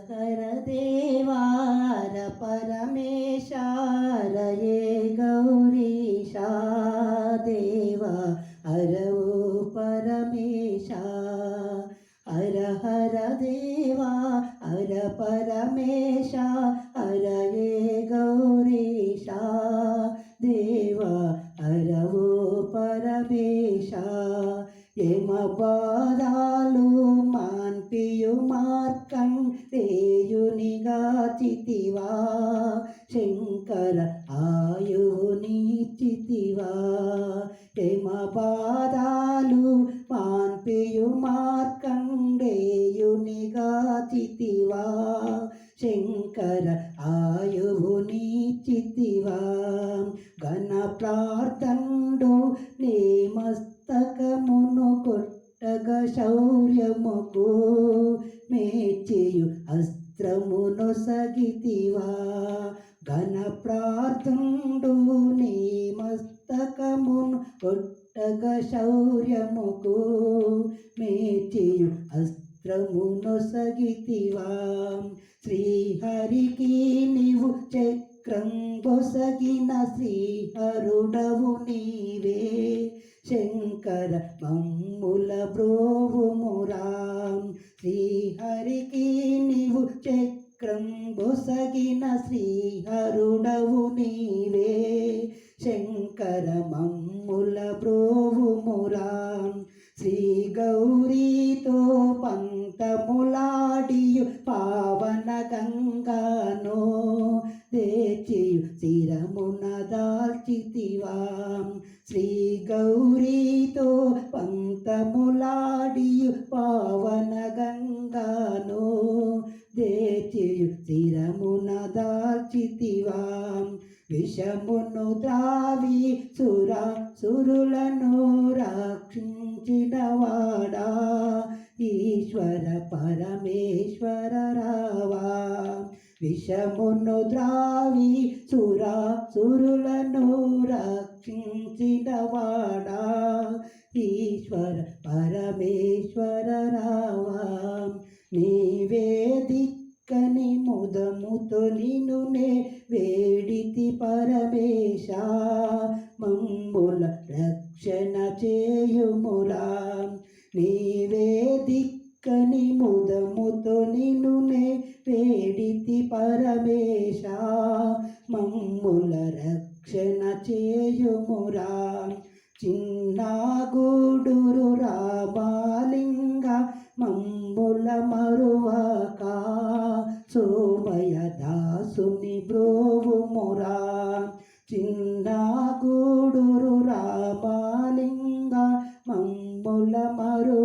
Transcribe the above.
హర దేవార రయే గౌరీశ దేవ హరవు పరమేశ హర హర దేవా హర పరమేశ హరయే గౌరీశ దేవ హరవు పరమేశ ఏమ బాధాలు శంకర ఆయుని చితివా యమ బాధాలు మాన్పియు మార్కండేయునిగా చితివా శంకర ఆయువుని చితివా ఘన ప్రార్థండు నీ మస్తకమును కొట్టగ శౌర్యముకు. మేచియు అస్త్రమును సగితివా. ఘన ప్రార్థండు నీ మస్తకమును కొట్టగ శౌర్యముకు మేచియు అస్త్రమును సగితివా శ్రీహరికి నీవు చక్రం బొసగిన శ్రీహరుడవు నీవే. శంకర మమ్ముల బ్రోవు బొసగిన శ్రీహరుడవు నీవే. శంకర మమ్ముల బ్రోవుమురాం శ్రీ గౌరీతో పంతములాడియు పావన గంగానో. దేచియు శిరమున దాల్చితివా. శ్రీ గౌరీతో పంతములాడియు పావన గంగానో. దేచియు శిరమున దాల్చితివాం విషమును త్రావి సుర సురులను రక్షించినవాడా. ఈశ్వర పరమేశ్వర రావా. విషమును త్రావి సుర సురులను రక్షించినవాడా. ఈశ్వర పరమేశ్వర రావా. నీవే దిక్కని ముదముతో నిన్నునే వేడితి పరమేశ మంబుల రక్షణ చేయుములా నీవే దిక్కని ముదముతో నిన్నునే వేడితి పరమేశ మమ్ముల రక్షణ చేయుమురా. చిన్న గూడురు రామాలింగ మురా. చిన్న గూడూరు రామలింగ మమ్ముల మరు